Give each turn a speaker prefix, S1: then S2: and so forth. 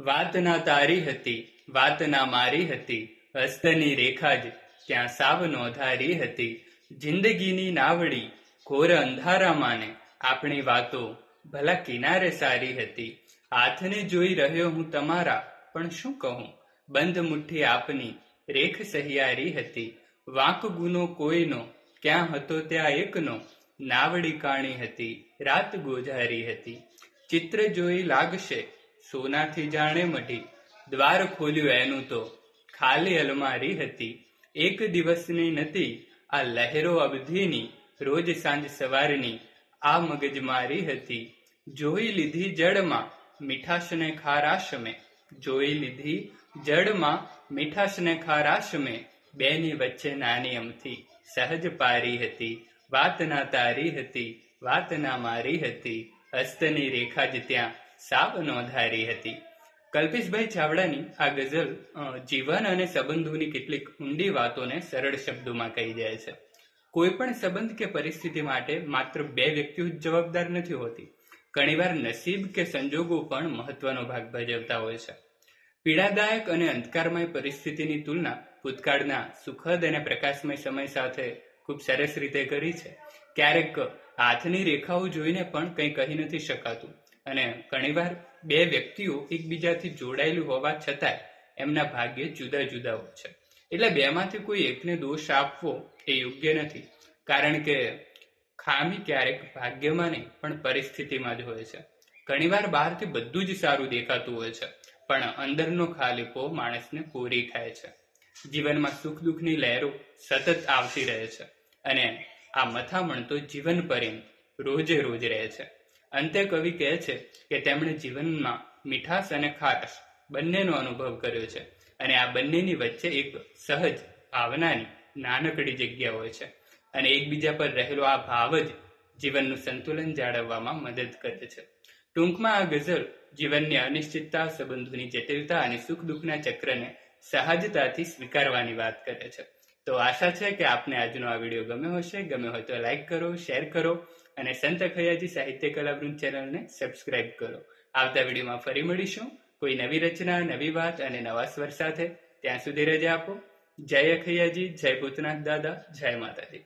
S1: વાત ના તારી હતી, વાતના મારી હતી, હસ્તની રેખા જ ત્યાં સાવ નોંધારી હતી. જિંદગીની નાવડી ઘોર અંધારામાં આપણી વાતો ભલા કિનારે સારી હતી. હાથને જોઈ રહ્યો હું તમારા, પણ શું કહું? બંધ મુઠ્ઠી આપની રેખ સહિયારી હતી. વાંક ગુનો કોઈનો, ક્યાં હતો ત્યાં એકનો નાવડી કાણી હતી. રાત ગોજારી હતી. ચિત્ર જોઈ લાગશે સોનાથી જાણે મટી દ્વાર ખોલ્યું એનું તો. ખાલી અલમારી હતી. એક દિવસની નથી, આ લહેરો અવધિની, રોજ સાંજ સવારની, આ મગજ મારી હતી. જોઈ લીધી જડમાં મીઠાશને ખારાશ મેં જોઈ લીધી જડમાં મીઠાશને ખારાશ મેં બેની વચ્ચે નાની અમથી સહજ પારી હતી. વાત ના તારી હતી વાત ના મારી હતી. હસ્તની રેખા જ ત્યાં સાવ નોંધારી હતી. કલ્પેશભાઈ ચાવડાની આ ગઝલ જીવન અને સંબંધોની કેટલીક ઊંડી વાતોને સરળ શબ્દોમાં કહી જાય છે. કોઈ પણ સંબંધ કે પરિસ્થિતિ માટે માત્ર બે વ્યક્તિઓ જ જવાબદાર નથી હોતી. ઘણીવાર નસીબ કે સંજોગો પણ મહત્વનો ભાગ ભજવતા હોય છે. પીડાદાયક અને અંધકારમય પરિસ્થિતિની તુલના ભૂતકાળના સુખદ અને પ્રકાશમય સમય સાથે ખૂબ સરસ રીતે કરી છે. ક્યારેક હાથની રેખાઓ જોઈને પણ કંઈ કહી નથી શકાતું. અને ઘણીવાર બે વ્યક્તિઓ એકબીજાથી જોડાયેલું હોવા છતાંય એમના ભાગ્ય જુદા જુદા હોય છે. એટલે બેમાંથી કોઈ એકને દોષ આપવો એ યોગ્ય નથી. કારણ કે ખામી ક્યારેક ભાગ્યમાં નહીં, પણ પરિસ્થિતિમાં જ હોય છે. ઘણીવાર બહારથી બધું જ સારું દેખાતું હોય છે, પણ અંદરનો ખાલીપો માણસને કોરી ખાય છે. જીવનમાં સુખ દુઃખની લહેરો સતત આવતી રહે છે અને આ મથામણ તો જીવન પર્યંત રોજે રોજ રહે છે. અંતે કવિ કહે છે કે તેમણે જીવનમાં મીઠાશ અને ખારશ બંનેનો અનુભવ કર્યો છે અને આ બંનેની વચ્ચે એક સહજ ભાવનાની નાનકડી જગ્યા હોય છે અને એકબીજા પર રહેલો આ ભાવ જ જીવનનું સંતુલન જાળવવામાં મદદ કરે છે. ટૂંકમાં આ ગઝલ જીવનની અનિશ્ચિતતા, સંબંધોની જટિલતા અને સુખ દુઃખના ચક્રને સહજતાથી સ્વીકારવાની વાત કરે છે. તો આશા છે કે આપને આજનો આ વીડિયો ગમ્યો હશે. ગમ્યો હોય તો લાઇક કરો, શેર કરો અને સંત અખૈયાજી સાહિત્ય કલાવૃંદ ચેનલને સબસ્ક્રાઇબ કરો. આવતા વિડીયોમાં ફરી મળીશું. કોઈ નવી રચના, નવી વાત અને નવા સ્વર સાથે ત્યાં સુધી રજા આપો. જય અખૈયાજી, જય ભૂતનાથ દાદા, જય માતાજી.